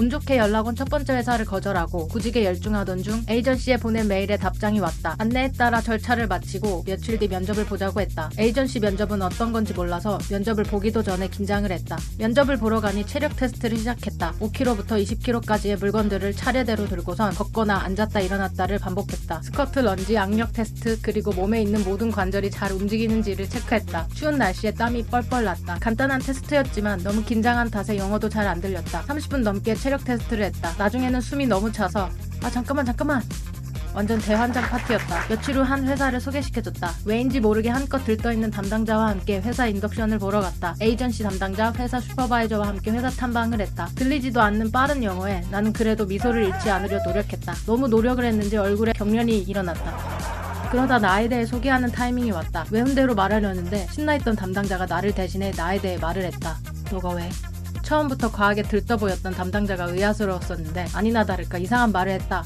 운 좋게 연락 온 첫 번째 회사를 거절하고 구직에 열중하던 중 에이전시에 보낸 메일에 답장이 왔다. 안내에 따라 절차를 마치고 며칠 뒤 면접을 보자고 했다. 에이전시 면접은 어떤 건지 몰라서 면접을 보기도 전에 긴장을 했다. 면접을 보러 가니 체력 테스트를 시작했다. 5kg부터 20kg까지의 물건들을 차례대로 들고선 걷거나 앉았다 일어났다를 반복했다. 스쿼트, 런지, 악력 테스트 그리고 몸에 있는 모든 관절이 잘 움직이는지를 체크했다. 추운 날씨에 땀이 뻘뻘 났다. 간단한 테스트였지만 너무 긴장한 탓에 영어도 잘 안 들렸다. 30분 넘게 체력 테스트를 했다. 나중에는 숨이 너무 차서 아 잠깐만 잠깐만 완전 대환장 파티였다. 며칠 후 한 회사를 소개시켜줬다. 왜인지 모르게 한껏 들떠있는 담당자와 함께 회사 인덕션을 보러 갔다. 에이전시 담당자, 회사 슈퍼바이저와 함께 회사 탐방을 했다. 들리지도 않는 빠른 영어에 나는 그래도 미소를 잃지 않으려 노력했다. 너무 노력을 했는지 얼굴에 경련이 일어났다. 그러다 나에 대해 소개하는 타이밍이 왔다. 외운대로 말하려는데 신나 있던 담당자가 나를 대신해 나에 대해 말을 했다. 너가 왜? 처음부터 과하게 들떠 보였던 담당자가 의아스러웠었는데 아니나 다를까 이상한 말을 했다.